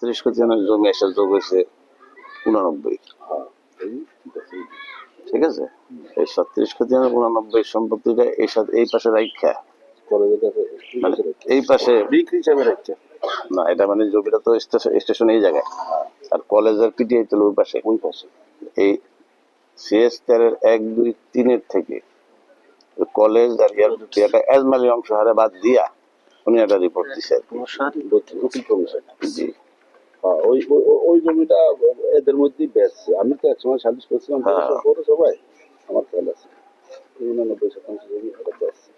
ছত্রিশ খতিয়ানের জমি এসে যোগ হয়েছে উনানব্বই। ঠিক আছে? এই ছত্রিশ খতিয়ানের উনানব্বই সম্পত্তিটা এই সাথে এই পাশে রাখা মানে এই পাশে বিক্রি হিসাবে রাখছে না এটা মানে জমিটা তো স্টেশন এই জায়গায়। আর কলেজের পিটিআই তো ওই পাশে। ওই পাশে। এই সিএস তেরের এক দুই তিনের থেকে কলেজ আর একটা এজমালি অংশ হারে বাদ দিয়া উনি একটা রিপোর্ট দিছে। জি। ওই ওই- জমিটা এদের মধ্যেই বেচছে আমি তো একসময় সালিশ করছিলাম হ্যাঁ। পৌরসভায়। আমার খেয়াল আছে। এই উনানব্বই শতাংশ জমি বেচছে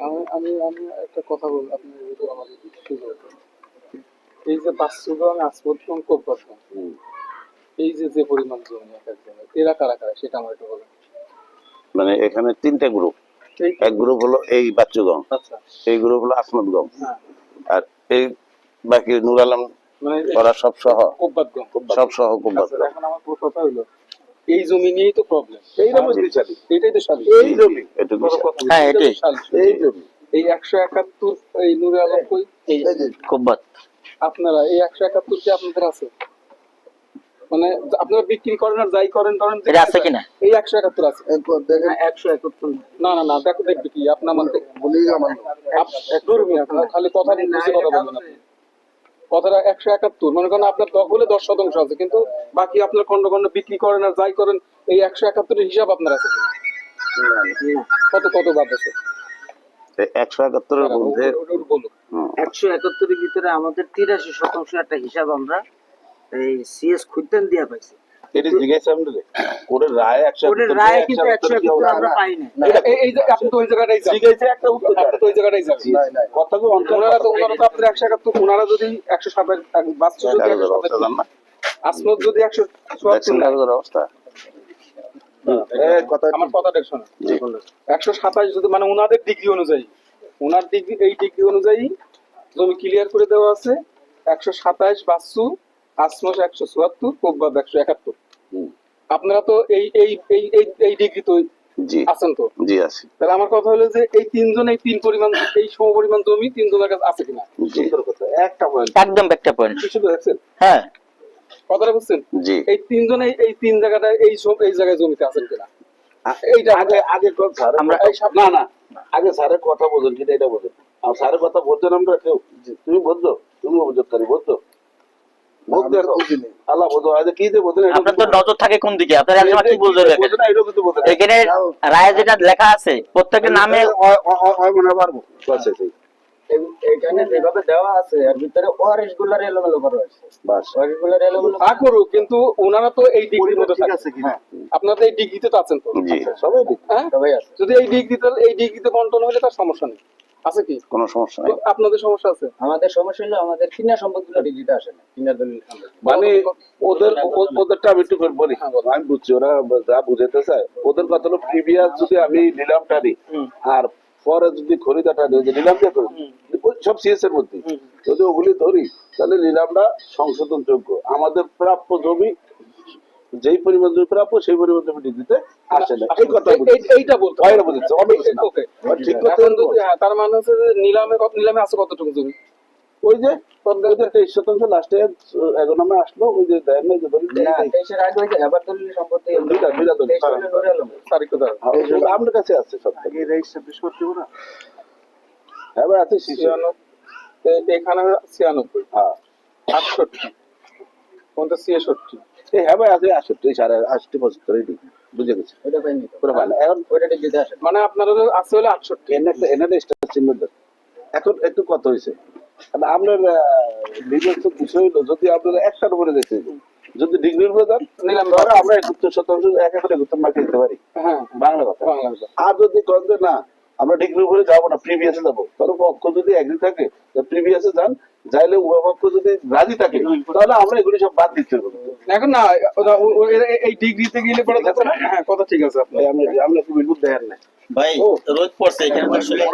আমি আমি আমি একটা কথা বল আপনি যদি আমাকে সুযোগ এই যে বাস্তুগ্রাম কোপাসন। এই যে যে পরিমাণ জমি এক এক জমি এরা কারা কারা সেটা আমার একটু বলেন। মানে এখানে তিনটা গ্রুপ এক গ্রুপ হলো এই বাচ্চুগম আচ্ছা। এই গ্রুপ হলো আসমতগম হ্যাঁ। আর এই বাকি নুর আলম মানে ওরা সব সহ। সব সহ আচ্ছা কুম্বাতগম এখন আমার কথা হলো এই জমি নিয়েই তো প্রবলেম এইটা মধ্যে এটাই তো এই জমি। এটুকু বড় কথা হ্যাঁ, এটাই। তো এটাই। শালি। এই জমি। এই একশো একাত্তর এই নুরে আলম কই? কোব্বাত আপনারা এই একশো একাত্তর কি আপনাদের আছে? মানে আপনারা বিক্রি করেন আর যাই করেন করেন আছে কিনা? এই একশো একাত্তর আছে। একশো একাত্তর না। না না দেখো দেখবে কি? আপনার মানে খালি কথা নিয়ে কথা বলবেন আপনি। কথাটা একশো একাত্তর। মনে করেন আপনার দখলে দশ শতাংশ আছে কিন্তু বাকি আপনার খন্ড খন্ড বিক্রি করেন আর যাই করেন এই একশো একাত্তরের হিসাব আপনার আছে কত কত বাদ আছে? একশো একাত্তরের মধ্যে একশো একাত্তরের ভিতরে আমাদের তিরাশি শতাংশ একটা হিসাব আমরা এই সিএস খুঁজতেন দিয়া পাইছি। এটা জিজ্ঞাসা আমরা কোর্টের রায় একশো একাত্তর রায় কিন্তু একশো আমরা পাই না। এই- যে আপনি তো ওই জায়গাটাই যাবেন জিজ্ঞাসা একটা উত্তর আপনি তো ওই জায়গাটাই যাবেন কথা কো ওনারা তো ওনারা তো আপনার একশো একাত্তর ওনারা যদি একশো সাতাশ বাস্তব যদি একশো সাতাশ যদি একশো চুয়াত্তর অবস্থা আমার কথাটা শোনো একশো সাতাশ যদি মানে ওনাদের ডিগ্রি অনুযায়ী। ওনার ডিগ্রি এই ডিগ্রি অনুযায়ী জমি ক্লিয়ার করে দেওয়া আছে। একশো সাতাশ বাসু আসমস একশো চুয়াত্তর কোব্বাদ একশো একাত্তর। আপনারা তো এই এই এই এই ডিগ্রি তো জি। আছেন তো? জি আছি। তাহলে আমার কথা হলো যে এই তিনজন এই তিন পরিমাণ এই সম পরিমাণ জমি তিনজনের কাছে আছে কিনা? সুন্দর কথা। একটা পয়েন্ট একদম একটা পয়েন্ট শুধু দেখছেন হ্যাঁ। কথাটা বুঝছেন? জি। এই তিনজনে এই তিন জায়গাটায় এই সব- এই জায়গায় জমিতে আছেন কিনা? এইটা আগে আগে স্যার আমরা এই সব- না না। আগে স্যারের কথা বোঝেন কিনা এটা বোঝেন আর স্যারের কথা বলছেন আমরা কেউ? তুমি বুঝছ তুমি অভিযোগকারী বুঝছ বুঝ দেখো আল্লাহ বোঝো আজ কি যে বোঝেন আপনার তো নজর থাকে কোন দিকে? আপনার একজন কি বুঝতে দেখেন বোঝেন কিন্তু বোঝেন। এখানে রায় যেটা লেখা আছে প্রত্যেকটা নামে মনে পারব? আচ্ছা ঠিক এখানে যেভাবে দেওয়া আছে এর ভিতরে ওয়ারিশগুলার এলোমেলো করা হয়েছে। বাস। ওয়ারিশগুলার এলোমেলো করুক কিন্তু ওনারা তো এই ডিগ্রির মধ্যে ঠিক আছে কিনা? আপনারা তো এই ডিগ্রিতে তো আছেন তো। সবাই হ্যাঁ? সবাই আছে। যদি এই ডিগ্রিতে এই ডিগ্রিতে বন্টন হলে তার সমস্যা নেই। আছে কি? কোনো সমস্যা নেই। আপনাদের সমস্যা আছে? আমাদের সমস্যা হলো আমাদের কিনা সম্পদগুলো আসে না কিনা দলিল মানে ওদের ওদেরটা আমি একটু করে বলি। আমি বুঝছি ওরা যা বুঝাতে চায়। ওদের কথা হলো প্রিভিয়াস যদি আমি নিলামটা নিই আর পরে যদি খরিদাটা নিই যে নিলাম দিয়ে করি সব সিএস এর মধ্যে যদি ওগুলি ধরি তাহলে নিলামটা সংশোধন যোগ্য আমাদের প্রাপ্য জমি যেই পরিমাণ জমি প্রাপ্য সেই পরিমাণ জমি ডিগ্রিতে এইটা বলতে ওকে ঠিক কথা তার মানে হচ্ছে নিলামে কত নিলামে আছে কতটুকু জমি? ওই যে তেইশ শতাংশ লাস্টে আসলো ওই যে যে আপনার কাছে আছে সব। হ্যাঁ ভাই আছে ছিয়ানব্বই। এখানে ছিয়ানব্বই। হ্যাঁ। আটষট্টি। কোনটা ছিয়াষট্টি? হ্যাঁ ভাই আছে আটষট্টি সাড়ে আটষট্টি বছর ধরে বুঝে গেছে। ওইটা পাইনি পুরো ভালো। এখন ওইটা ডিগ্রিতে আসে মানে আপনারা আছে হলে আটষট্টি। এনে একটা এনে স্টার চিহ্ন এখন একটু কত হয়েছে। আপনার নিজস্ব বিষয় হলো। যদি আপনারা একটার উপরে দেখতে যদি ডিগ্রির উপরে যান নিলাম। আমরা একত্রিশ শতাংশ এক একরে মার্কেট মার্কে দিতে পারি। হ্যাঁ বাংলা কথা। বাংলা ভাষা। আর যদি কন না আমরা ডিগ্রির উপরে যাব না প্রিভিয়াসে যাব। তাহলে পক্ষ যদি এগ্রি থাকে প্রিভিয়াসে যান যাইলে উভয় পক্ষ যদি রাজি থাকে তাহলে আমরা এগুলি সব বাদ দিতে হবে। এখন না এই ডিগ্রিতে গেলে পরে দেখো না? হ্যাঁ কথা ঠিক আছে আপনি আমরা আমরা একটু দেখার না ভাই রোজ পড়ছে এখানে আসলে